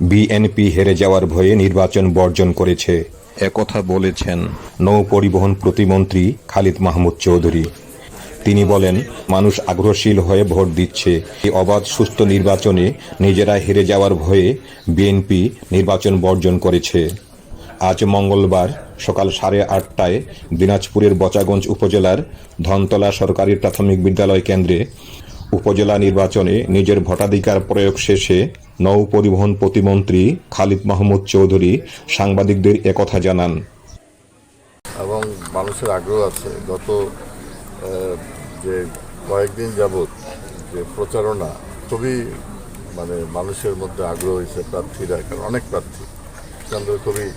BNP হেরে যাওয়ার ভয়ে নির্বাচন বর্জন করেছে। একথা বলেছেন। নৌ পরিবহন প্রতিমন্ত্রী খালিদ মাহমুদ চৌধুরী। তিনি বলেন মানুষ আগ্রহশীল হয়ে ভোট দিচ্ছে। এই অবাধ সুস্থ নির্বাচনে নিজেরা হেরে যাওয়ার ভয়ে বিএনপি নির্বাচন বর্জন করেছে। আজ মঙ্গলবার সকাল সাড়ে আটটায় দিনাজপুরের বচাগঞ্জ উপজেলার ধনতলা সরকারি প্রাথমিক বিদ্যালয় কেন্দ্রে উপজেলা নির্বাচনে নিজের ভোটাধিকার প্রয়োগ শেষে নৌ পরিবহন প্রতিমন্ত্রী খালিদ মাহমুদ চৌধুরী সাংবাদিকদের একথা জানান। এবং মানুষের আগ্রহ আছে। গত যে কয়েকদিন যাবৎ যে প্রচারণা খুবই মানে মানুষের মধ্যে আগ্রহ হয়েছে প্রার্থীরা, কারণ অনেক প্রার্থী। কেন্দ্র খুবই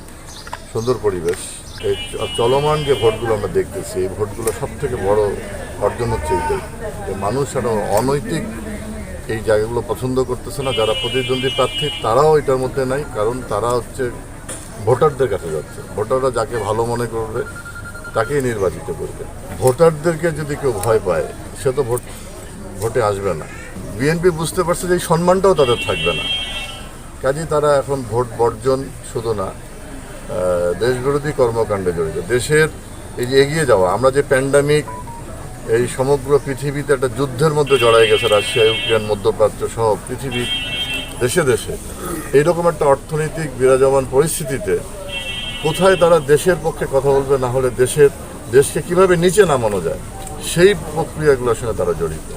সুন্দর পরিবেশ। এই চলমান যে ভোটগুলো আমরা দেখতেছি, এই ভোটগুলো সব থেকে বড় অর্জন হচ্ছে এইটাই যে মানুষ একটা অনৈতিক এই জায়গাগুলো পছন্দ করতেছে না, যারা প্রতিদ্বন্দ্বী প্রার্থী, তারাও এটার মধ্যে নাই, কারণ তারা হচ্ছে ভোটারদের কাছে যাচ্ছে। ভোটাররা যাকে ভালো মনে করবে, তাকেই নির্বাচিত করবে। ভোটারদেরকে যদি কেউ ভয় পায়, সে তো ভোট, ভোটে আসবে না। বিএনপি বুঝতে পারছে যে এই সম্মানটাও তাদের থাকবে না। কাজেই তারা এখন ভোট বর্জন শুধু না দেশবিরোধী কর্মকাণ্ডে জড়িত। দেশের এই যে এগিয়ে যাওয়া, আমরা যে প্যান্ডামিক এই সমগ্র পৃথিবীতে একটা যুদ্ধের মধ্যে জড়ায় গেছে রাশিয়া, ইউক্রেন, মধ্যপ্রাচ্য সহ পৃথিবীর দেশে দেশে। এইরকম একটা অর্থনৈতিক বিরাজমান পরিস্থিতিতে কোথায় তারা দেশের পক্ষে কথা বলবে, না হলে দেশের, দেশকে কীভাবে নিচে নামানো যায়, সেই প্রক্রিয়াগুলোর সঙ্গে তারা জড়িত।